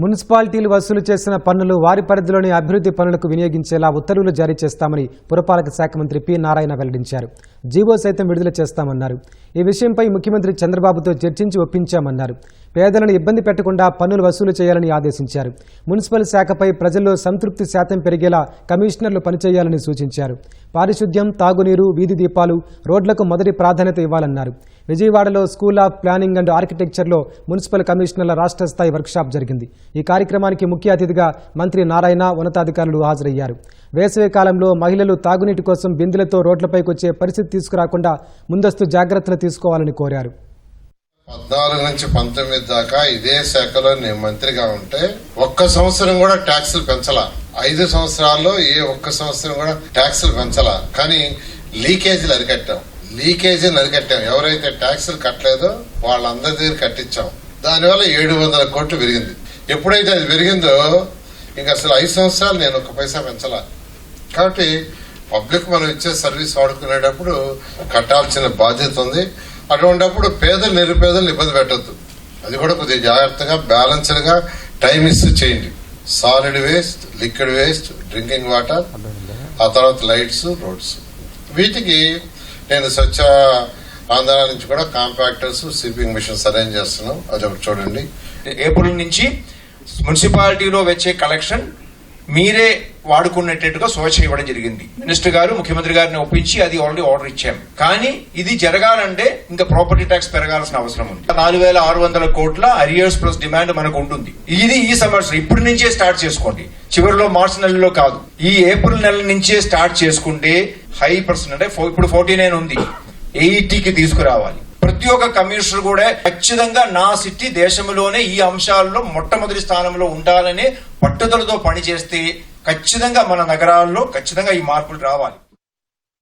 మున్సిపాలిటీలు వసూలు చేసిన పన్నులు వారి పరిధిలోని అభివృద్ధి పనులకు వినియోగించేలా ఉత్తర్వులు జారీ చేస్తామని పురపాలక శాఖ మంత్రి పి నారాయణ వెల్లడించారు. జీవో సైతం విడుదల చేస్తామన్నారు. ఈ విషయంపై ముఖ్యమంత్రి చంద్రబాబుతో చర్చించి ఒప్పించామన్నారు. పేదలను ఇబ్బంది పెట్టకుండా పన్నులు వసూలు చేయాలని ఆదేశించారు. మున్సిపల్ శాఖపై ప్రజల్లో సంతృప్తి శాతం పెరిగేలా కమిషనర్లు పనిచేయాలని సూచించారు. పారిశుద్ధ్యం తాగునీరు వీధి దీపాలు రోడ్లకు మొదటి ప్రాధాన్యత ఇవ్వాలన్నారు. విజయవాడలో స్కూల్ ఆఫ్ ప్లానింగ్ అండ్ ఆర్కిటెక్చర్లో మున్సిపల్ కమిషనర్ల రాష్ట్ర స్థాయి వర్క్షాప్ జరిగింది. ఈ కార్యక్రమానికి ముఖ్య అతిథిగా మంత్రి నారాయణ ఉన్నతాధికారులు హాజరయ్యారు. వేసవి కాలంలో మహిళలు తాగునీటి కోసం బిందెలతో రోడ్లపైకి వచ్చే పరిస్థితి తీసుకురాకుండా ముందస్తు జాగ్రత్తలు తీసుకోవాలని కోరారు. పద్నాలుగు నుంచి పంతొమ్మిది దాకా ఇదే శాఖలో నేను మంత్రిగా ఉంటే ఒక్క సంవత్సరం కూడా ట్యాక్సులు పెంచాల. ఐదు సంవత్సరాల్లో ఏ ఒక్క సంవత్సరం కూడా ట్యాక్సులు పెంచాల. కానీ లీకేజీలు అరికట్టాం. లీకేజీలు అరికట్టాం. ఎవరైతే ట్యాక్సులు కట్టలేదో వాళ్ళందరి దగ్గర కట్టించాం. దానివల్ల ఏడు వందల కోట్లు పెరిగింది. ఎప్పుడైతే అది పెరిగిందో ఇంక అసలు ఐదు సంవత్సరాలు నేను ఒక పైసా పెంచాల. కాబట్టి పబ్లిక్ మనం ఇచ్చే సర్వీస్ వాడుకునేటప్పుడు కట్టాల్సిన బాధ్యత ఉంది. అటువంటిప్పుడు పేదలు నిరుపేదలు ఇబ్బంది పెట్టద్దు. అది కూడా కొద్దిగా జాగ్రత్తగా బ్యాలెన్స్డ్గా టైం ఇస్తూ చేయండి. Solid waste liquid waste drinking water ఆ తర్వాత లైట్స్ రోడ్స్. వీటికి నేను స్వచ్ఛ ఆంధ్ర నుంచి కూడా కాంపాక్టర్స్ స్వీపింగ్ మిషన్స్ అరేంజ్ చేస్తున్నాం. అది ఒకటి చూడండి. ఏప్రిల్ నుంచి మున్సిపాలిటీలో వచ్చే కలెక్షన్ మీరే వాడుకునేటట్టుగా సూచన ఇవ్వడం జరిగింది. మినిస్టర్ గారు ముఖ్యమంత్రి గారిని ఒప్పించి అది ఆల్రెడీ ఆర్డర్ ఇచ్చాం. కానీ ఇది జరగాలంటే ఇంకా ప్రాపర్టీ ట్యాక్స్ పెరగాల్సిన అవసరం ఉంది. నాలుగు వేల ఆరు వందల కోట్ల అరియర్స్ ప్లస్ డిమాండ్ మనకు ఉంటుంది. ఇది ఈ సంవత్సరం ఇప్పటి నుంచే స్టార్ట్ చేసుకోండి. చివరిలో మార్చి నెలలో కాదు. ఈ ఏప్రిల్ నెల నుంచే స్టార్ట్ చేసుకుంటే హై పర్సెంట్ అంటే ఇప్పుడు ఫోర్టీ నైన్ ఉంది ఎయిటీకి తీసుకురావాలి. ప్రతి ఒక్క కమిషనర్ కూడా ఖచ్చితంగా నా సిటీ దేశంలోనే ఈ అంశాల్లో మొట్టమొదటి స్థానంలో ఉండాలనే పట్టుదలతో పనిచేస్తే ఖచ్చితంగా మన నగరాల్లో ఖచ్చితంగా ఈ మార్పులు రావాలి.